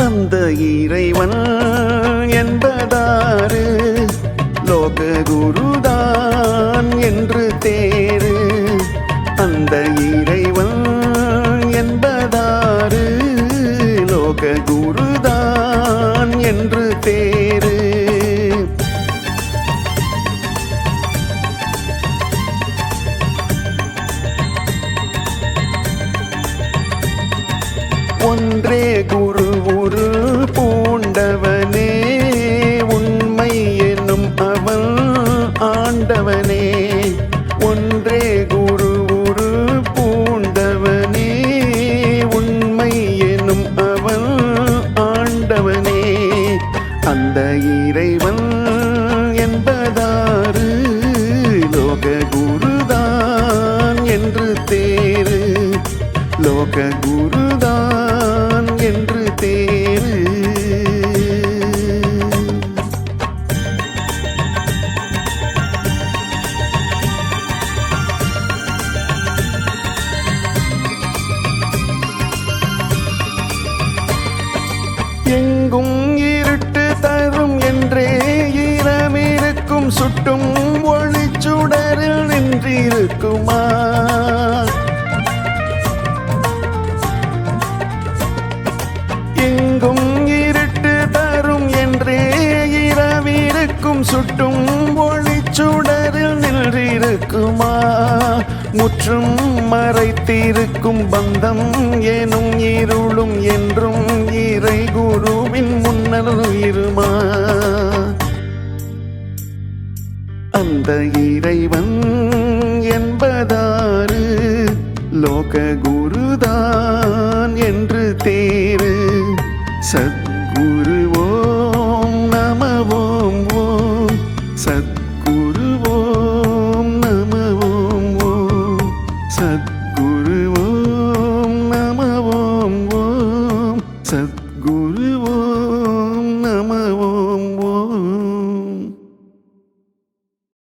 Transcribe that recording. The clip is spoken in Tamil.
அந்த இறைவன் என்பதாறு லோக குருதான் என்று தேரு அந்த இறைவன் என்பதாறு லோக குருதான் என்று தேரு ஒன்றே குரு ஆண்டவனே உண்மை எனும் அவன் ஆண்டவனே. ஒன்றே குரு ஒரு பூண்டவனே உண்மை எனும் அவன் ஆண்டவனே. அந்த இறைவன் என்பதாறு லோக குருதான் என்று தேரு லோக குருதான் எங்கும் இருட்டு தரும் என்றே ஈரமிருக்கும் சுட்டும் ஒளிச்சுடரில் நின்றிருக்குமா? எங்கும் இருட்டு தரும் என்றே இரவிருக்கும் சுட்டும் ஒளிச்சுடரில் நின்றிருக்குமா? முற்றும் மறைத்திருக்கும் பந்தம் எனும் இருளும் குருவின் இருமா? அந்த இறைவன் என்பதாறு லோக குருதான் என்று தேரு சத்குருவோம் நமவோம் ஓம் சத்குருவோம் நமவோம் ஓம் சத்குருவோம் நமவோம் ஓம். சத்